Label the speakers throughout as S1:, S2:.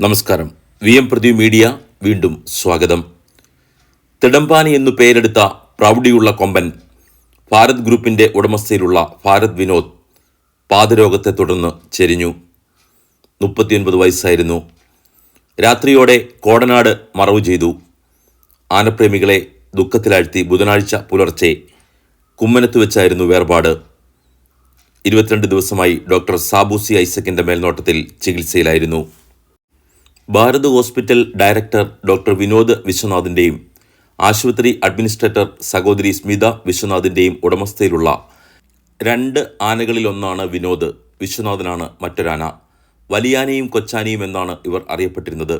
S1: നമസ്കാരം. V M Pradeep media വീണ്ടും സ്വാഗതം. തിടമ്പാനി എന്നു പേരെടുത്ത പ്രൗഢിയുള്ള കൊമ്പൻ ഭാരത് ഗ്രൂപ്പിന്റെ ഉടമസ്ഥയിലുള്ള ഭാരത് വിനോദ് പാദരോഗത്തെ തുടർന്ന് ചെരിഞ്ഞു. മുപ്പത്തിയൊൻപത് വയസ്സായിരുന്നു. രാത്രിയോടെ കോടനാട് മറവു ചെയ്തു. ആനപ്രേമികളെ ദുഃഖത്തിലാഴ്ത്തി ബുധനാഴ്ച പുലർച്ചെ കുമ്മനത്ത് വെച്ചായിരുന്നു വേർപാട്. ഇരുപത്തിരണ്ട് ദിവസമായി ഡോക്ടർ സാബൂസി ഐസക്കിന്റെ മേൽനോട്ടത്തിൽ ചികിത്സയിലായിരുന്നു. Bharat hospital director doctor Vinod വിശ്വനാഥിന്റെയും ആശുപത്രി അഡ്മിനിസ്ട്രേറ്റർ സഹോദരി സ്മിത വിശ്വനാഥിന്റെയും ഉടമസ്ഥയിലുള്ള രണ്ട് ആനകളിലൊന്നാണ് വിനോദ്. വിശ്വനാഥനാണ് മറ്റൊരാന. വലിയാനയും കൊച്ചാനയും എന്നാണ് ഇവർ അറിയപ്പെട്ടിരുന്നത്.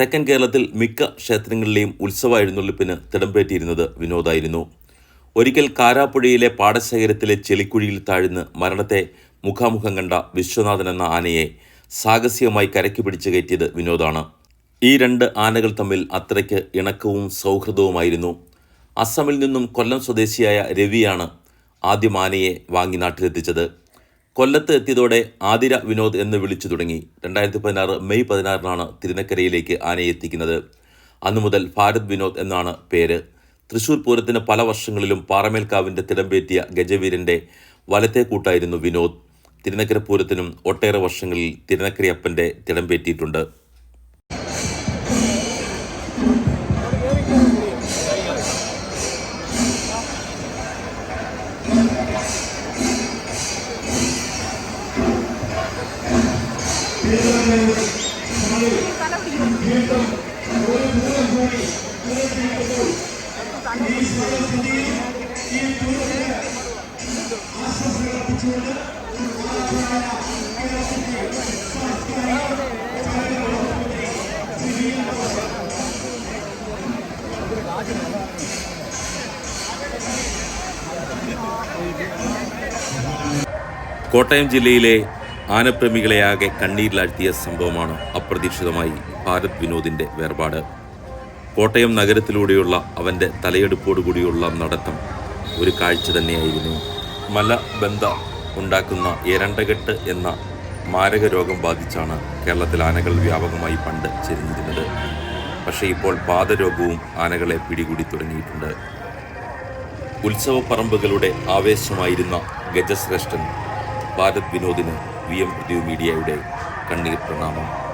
S1: തെക്കൻ കേരളത്തിൽ മിക്ക ക്ഷേത്രങ്ങളിലെയും ഉത്സവ എഴുന്നള്ളിപ്പിന് തിടമ്പേറ്റിയിരുന്നത് വിനോദായിരുന്നു. ഒരിക്കൽ കാരാപ്പുഴയിലെ പാടശേഖരത്തിലെ ചെളിക്കുഴിയിൽ താഴ്ന്ന് മരണത്തെ മുഖാമുഖം കണ്ട വിശ്വനാഥൻ എന്ന ആനയെ സാഹസികമായി കരയ്ക്ക് പിടിച്ചു കയറ്റിയത് വിനോദാണ്. ഈ രണ്ട് ആനകൾ തമ്മിൽ അത്രയ്ക്ക് ഇണക്കവും സൗഹൃദവുമായിരുന്നു. അസമിൽ നിന്നും കൊല്ലം സ്വദേശിയായ രവിയാണ് ആദ്യം ആനയെ വാങ്ങി നാട്ടിലെത്തിച്ചത്. കൊല്ലത്ത് എത്തിയതോടെ ആതിര വിനോദ് എന്ന് വിളിച്ചു തുടങ്ങി. രണ്ടായിരത്തി പതിനാറ് മെയ് പതിനാറിനാണ് തിരുനക്കരയിലേക്ക് ആനയെ എത്തിക്കുന്നത്. അന്നു മുതൽ ഭാരത് വിനോദ് എന്നാണ് പേര്. തൃശൂർ പൂരത്തിന് പല വർഷങ്ങളിലും പാറമേൽക്കാവിന്റെ തിടമ്പേറ്റിയ ഗജവീരന്റെ വലത്തെ കൂട്ടായിരുന്നു വിനോദ്. തിരുനക്കര പൂരത്തിനും ഒട്ടേറെ വർഷങ്ങളിൽ തിരുനക്കരയപ്പന്റെ തിടമ്പേറ്റിയിട്ടുണ്ട് കോട്ടയം ജില്ലയിലെ ആനപ്രേമികളെ ആനപ്രേമികളെയാകെ കണ്ണീരിലാഴ്ത്തിയ സംഭവമാണ് അപ്രതീക്ഷിതമായി ഭാരത് വിനോദിന്റെ വേർപാട്. കോട്ടയം നഗരത്തിലൂടെയുള്ള അവന്റെ തലയെടുപ്പോടുകൂടിയുള്ള നടത്തം ഒരു കാഴ്ച തന്നെയായിരുന്നു. മലബന്ധ ഉണ്ടാക്കുന്ന എരണ്ടകെട്ട് എന്ന മാരക രോഗം ബാധിച്ചാണ് കേരളത്തിൽ ആനകൾ വ്യാപകമായി പണ്ട് ചെരിഞ്ഞിരുന്നത്. പക്ഷേ ഇപ്പോൾ പാദരോഗവും ആനകളെ പിടികൂടി തുടങ്ങിയിട്ടുണ്ട്. ഉത്സവപ്പറമ്പുകളുടെ ആവേശമായിരുന്ന ഗജശ്രേഷ്ഠൻ ഭാരത് വിനോദിന് വി എം മീഡിയയുടെ കണ്ണീർ പ്രണാമം.